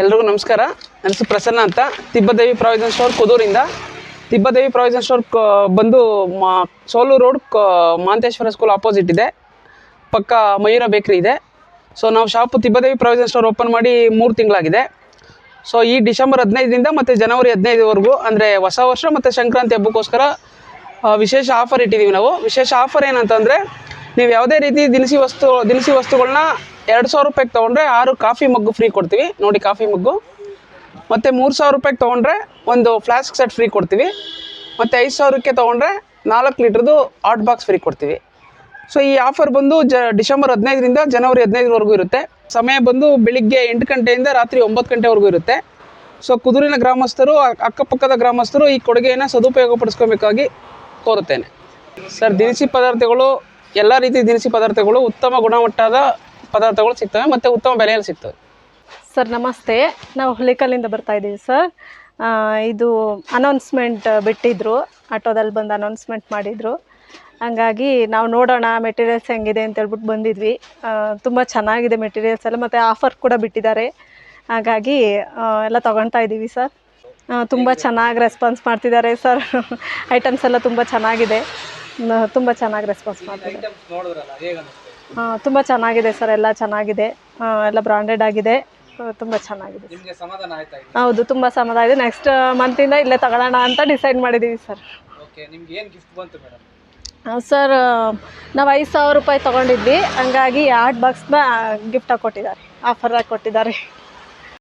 ಎಲ್ರಿಗೂ ನಮಸ್ಕಾರ. ನನ್ನ ಪ್ರಸನ್ನ ಅಂತ. ತಿಬ್ಬದೇವಿ ಪ್ರಾವಿಜನ್ ಸ್ಟೋರ್ ಕುದೂರಿಂದ. ತಿಬ್ಬದೇವಿ ಪ್ರಾವಿಜನ್ ಸ್ಟೋರ್ ಬಂದು ಮಾ, ಸೋಲು ರೋಡ್ ಕ, ಮಾಂತೇಶ್ವರ ಸ್ಕೂಲ್ ಆಪೋಸಿಟ್ ಇದೆ. ಪಕ್ಕ ಮಯೂರ ಬೇಕ್ರಿ ಇದೆ. ಸೊ ನಾವು shop Tibbadevi provision store open ಮಾಡಿ ಮೂರು ತಿಂಗಳಾಗಿದೆ. ಸೊ ಈ ಡಿಸೆಂಬರ್ ಹದಿನೈದರಿಂದ ಮತ್ತು ಜನವರಿ ಹದಿನೈದವರೆಗೂ, ಅಂದರೆ ಹೊಸ ವರ್ಷ ಮತ್ತು ಸಂಕ್ರಾಂತಿ ಹಬ್ಬಕ್ಕೋಸ್ಕರ ವಿಶೇಷ ಆಫರ್ ಇಟ್ಟಿದ್ದೀವಿ ನಾವು. ವಿಶೇಷ ಆಫರ್ ಏನಂತಂದರೆ, ನೀವು ಯಾವುದೇ ರೀತಿ ದಿನಸಿ ವಸ್ತು, ದಿನಸಿ ವಸ್ತುಗಳನ್ನ ಎರಡು ಸಾವಿರ ರೂಪಾಯಿಗೆ ತೊಗೊಂಡ್ರೆ ಆರು ಕಾಫಿ ಮಗ್ಗು ಫ್ರೀ ಕೊಡ್ತೀವಿ. ನೋಡಿ ಕಾಫಿ ಮಗ್ಗು. ಮತ್ತು ಮೂರು ಸಾವಿರ ರೂಪಾಯಿಗೆ ತೊಗೊಂಡ್ರೆ ಒಂದು ಫ್ಲಾಸ್ಕ್ ಸೆಟ್ ಫ್ರೀ ಕೊಡ್ತೀವಿ. ಮತ್ತು ಐದು ಸಾವಿರಕ್ಕೆ ತೊಗೊಂಡ್ರೆ ನಾಲ್ಕು ಲೀಟ್ರದ್ದು ಹಾಟ್ ಬಾಕ್ಸ್ ಫ್ರೀ ಕೊಡ್ತೀವಿ. ಸೊ ಈ ಆಫರ್ ಬಂದು ಜ, ಡಿಸೆಂಬರ್ ಹದಿನೈದರಿಂದ ಜನವರಿ ಹದಿನೈದರವರೆಗೂ ಇರುತ್ತೆ. ಸಮಯ ಬಂದು ಬೆಳಿಗ್ಗೆ ಎಂಟು ಗಂಟೆಯಿಂದ ರಾತ್ರಿ ಒಂಬತ್ತು ಗಂಟೆವರೆಗೂ ಇರುತ್ತೆ. ಸೊ ಕುದುರಿನ ಗ್ರಾಮಸ್ಥರು ಅಕ್ಕಪಕ್ಕದ ಗ್ರಾಮಸ್ಥರು ಈ ಕೊಡುಗೆಯನ್ನು ಸದುಪಯೋಗಪಡಿಸ್ಕೋಬೇಕಾಗಿ ಕೋರುತ್ತೇನೆ. ಸರ್ ದಿನಸಿ ಪದಾರ್ಥಗಳು, ಎಲ್ಲ ರೀತಿ ದಿನಸಿ ಪದಾರ್ಥಗಳು ಉತ್ತಮ ಗುಣಮಟ್ಟದ ಪದಾರ್ಥಗಳು ಸಿಗ್ತವೆ ಮತ್ತು ಉತ್ತಮ ಬೆಲೆಯಲ್ಲಿ ಸಿಗ್ತವೆ. ಸರ್ ನಮಸ್ತೆ. ನಾವು ಹುಲಿಕಲ್ಲಿಂದ ಬರ್ತಾ ಇದ್ದೀವಿ ಸರ್. ಇದು ಅನೌನ್ಸ್ಮೆಂಟ್ ಬಿಟ್ಟಿದ್ರು. ಆಟೋದಲ್ಲಿ ಬಂದು ಅನೌನ್ಸ್ಮೆಂಟ್ ಮಾಡಿದರು. ಹಂಗಾಗಿ ನಾವು ನೋಡೋಣ ಮೆಟೀರಿಯಲ್ಸ್ ಹೆಂಗಿದೆ ಅಂತ ಹೇಳ್ಬಿಟ್ಟು ಬಂದಿದ್ವಿ. ತುಂಬ ಚೆನ್ನಾಗಿದೆ ಮೆಟೀರಿಯಲ್ಸ್ ಎಲ್ಲ ಮತ್ತು ಆಫರ್ ಕೂಡ ಬಿಟ್ಟಿದ್ದಾರೆ. ಹಾಗಾಗಿ ಎಲ್ಲ ತೊಗೊಳ್ತಾ ಇದ್ದೀವಿ ಸರ್. ತುಂಬ ಚೆನ್ನಾಗಿ ರೆಸ್ಪಾನ್ಸ್ ಮಾಡ್ತಿದ್ದಾರೆ ಸರ್. ಐಟಮ್ಸ್ ಎಲ್ಲ ತುಂಬ ಚೆನ್ನಾಗಿದೆ. ತುಂಬ ಚೆನ್ನಾಗಿ ರೆಸ್ಪಾನ್ಸ್ ಮಾಡ್ತಿದ್ದಾರೆ. ತುಂಬ ಚೆನ್ನಾಗಿದೆ ಸರ್ ಎಲ್ಲ ಚೆನ್ನಾಗಿದೆ. ಎಲ್ಲ ಬ್ರಾಂಡೆಡ್ ಆಗಿದೆ. ತುಂಬ ಚೆನ್ನಾಗಿದೆ ನಿಮಗೆ ಸಮಾಧಾನ ಆಯ್ತಾ ಹೌದು ತುಂಬ ಸಮಾಧಾನ ಇದೆ ನೆಕ್ಸ್ಟ್ ಮಂತಿಂದ ಇಲ್ಲೇ ತಗೊಳ್ಳೋಣ ಅಂತ ಡಿಸೈಡ್ ಮಾಡಿದ್ದೀವಿ ಸರ್. ಓಕೆ ನಿಮ್ಗೆ ಏನು ಗಿಫ್ಟ್ ಬಂತು ಮೇಡಮ್ ಸರ್ ನಾವು ಐದು ಸಾವಿರ ರೂಪಾಯಿ ತೊಗೊಂಡಿದ್ವಿ. ಹಂಗಾಗಿ ಎರಡು ಬಾಕ್ಸ್ನ ಗಿಫ್ಟಾಗಿ ಕೊಟ್ಟಿದ್ದಾರೆ. ಆಫರಾಗಿ ಕೊಟ್ಟಿದ್ದಾರೆ.